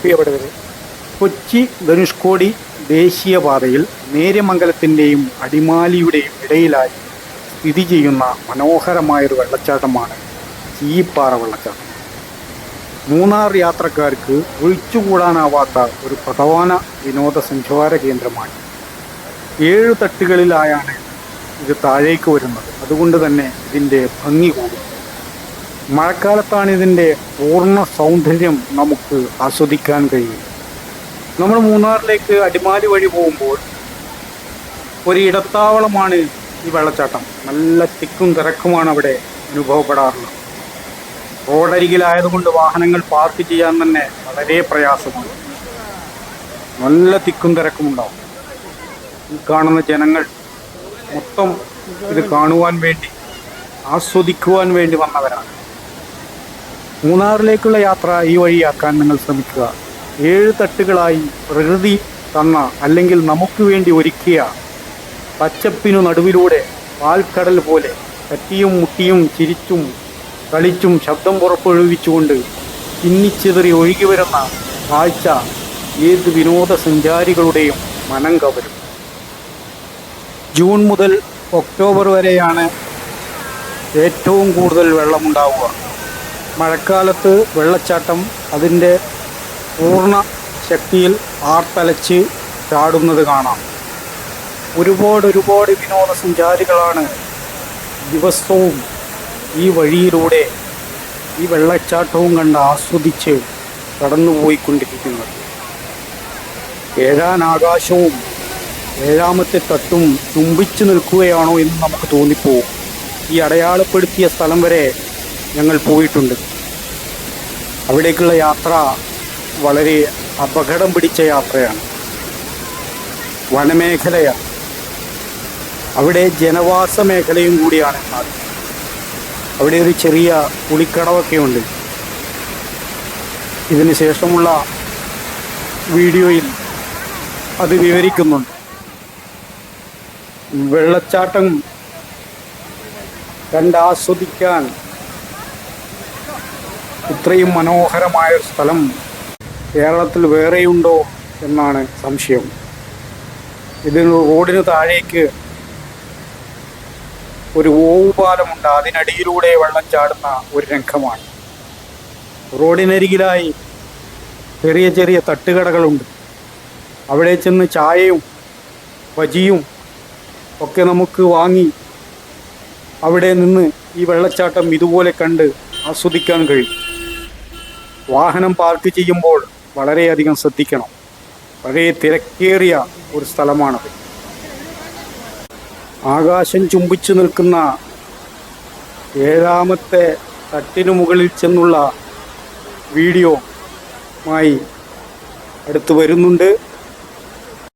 പ്രിയപ്പെട്ടവരെ കൊച്ചി ധനുഷ്കോടി ദേശീയപാതയിൽ നേര്യമംഗലത്തിന്റെയും അടിമാലിയുടെയും ഇടയിലായി സ്ഥിതി ചെയ്യുന്ന മനോഹരമായൊരു വെള്ളച്ചാട്ടമാണ് ചീപ്പാറ വെള്ളച്ചാട്ടം. മൂന്നാർ യാത്രക്കാർക്ക് ഒഴിച്ചുകൂടാനാവാത്ത ഒരു പ്രധാന വിനോദസഞ്ചാര കേന്ദ്രമാണ്. ഏഴ് തട്ടുകളിലായാണ് ഇത് താഴേക്ക് വരുന്നത്. അതുകൊണ്ട് തന്നെ ഇതിന്റെ ഭംഗി കൂടും. മഴക്കാലത്താണ് ഇതിന്റെ പൂർണ സൗന്ദര്യം നമുക്ക് ആസ്വദിക്കാൻ കഴിയും. നമ്മൾ മൂന്നാറിലേക്ക് അടിമാലി വഴി പോകുമ്പോൾ ഒരു ഇടത്താവളമാണ് ഈ വെള്ളച്ചാട്ടം. നല്ല തിക്കും തിരക്കുമാണ് അവിടെ അനുഭവപ്പെടാറുള്ളത്. റോഡരികിലായതുകൊണ്ട് വാഹനങ്ങൾ പാർക്ക് ചെയ്യാൻ തന്നെ വളരെ പ്രയാസമാണ്. നല്ല തിക്കും തിരക്കും ഉണ്ടാവും. ഈ കാണുന്ന ജനങ്ങൾ മൊത്തം ഇത് കാണുവാൻ വേണ്ടി ആസ്വദിക്കുവാൻ വേണ്ടി വന്നവരാണ്. മൂന്നാറിലേക്കുള്ള യാത്ര ഈ വഴിയാക്കാൻ നിങ്ങൾ ശ്രമിക്കുക. ഏഴ് തട്ടുകളായി പ്രകൃതി തന്ന അല്ലെങ്കിൽ നമുക്ക് വേണ്ടി ഒരുക്കിയ പച്ചപ്പിനു നടുവിലൂടെ പാൽക്കടൽ പോലെ കറ്റിയും മുട്ടിയും ചിരിച്ചും കളിച്ചും ശബ്ദം പുറപ്പെടുവിച്ചുകൊണ്ട് ചിന്നിച്ചെതിറി ഒഴുകി വരുന്ന കാഴ്ച ഏത് വിനോദസഞ്ചാരികളുടെയും മനം കവരും. ജൂൺ മുതൽ ഒക്ടോബർ വരെയാണ് ഏറ്റവും കൂടുതൽ വെള്ളമുണ്ടാവുക. മഴക്കാലത്ത് വെള്ളച്ചാട്ടം അതിന്റെ പൂർണ ശക്തിയിൽ ആർത്തലച്ച് ചാടുന്നത് കാണാം. ഒരുപാട് ഒരുപാട് വിനോദസഞ്ചാരികളാണ് ദിവസവും ഈ വഴിയിലൂടെ ഈ വെള്ളച്ചാട്ടവും കണ്ട് ആസ്വദിച്ച് കടന്നുപോയിക്കൊണ്ടിരിക്കുന്നത്. ഏഴാൻ ആകാശവും ഏഴാമത്തെ തട്ടും ചുംബിച്ചു നിൽക്കുകയാണോ എന്ന് നമുക്ക് തോന്നിപ്പോവും ഈ അടയാളപ്പെടുത്തിയ സ്ഥലം വരെ ഞങ്ങൾ പോയിട്ടുണ്ട്. അവിടേക്കുള്ള യാത്ര വളരെ അപകടം പിടിച്ച യാത്രയാണ്. വനമേഖലയാണ്. അവിടെ ജനവാസ മേഖലയും കൂടിയാണ് അത് അവിടെ ഒരു ചെറിയ കുളിക്കടവൊക്കെ ഉണ്ട്. ഇതിന് ശേഷമുള്ള വീഡിയോയിൽ അത് വിവരിക്കുന്നുണ്ട്. വെള്ളച്ചാട്ടം കണ്ടാസ്വദിക്കാൻ ഇത്രയും മനോഹരമായ ഒരു സ്ഥലം കേരളത്തിൽ വേറെയുണ്ടോ എന്നാണ് സംശയം. ഇതിന് റോഡിന് താഴേക്ക് ഒരു ഓവുപാലമുണ്ട് അതിനടിയിലൂടെ വെള്ളം ചാടുന്ന ഒരു രംഗമാണ്. റോഡിനരികിലായി ചെറിയ ചെറിയ തട്ടുകടകളുണ്ട്. അവിടെ ചെന്ന് ചായയും ബജിയും ഒക്കെ നമുക്ക് വാങ്ങി അവിടെ നിന്ന് ഈ വെള്ളച്ചാട്ടം ഇതുപോലെ കണ്ട് ആസ്വദിക്കാൻ കഴിയും. വാഹനം പാർക്ക് ചെയ്യുമ്പോൾ വളരെയധികം ശ്രദ്ധിക്കണം. വളരെ തിരക്കേറിയ ഒരു സ്ഥലമാണത്. ആകാശം ചുംബിച്ചു നിൽക്കുന്ന ഏഴാമത്തെ തട്ടിനു മുകളിൽ ചെന്നുള്ള വീഡിയോ മായി അടുത്ത് വരുന്നുണ്ട്.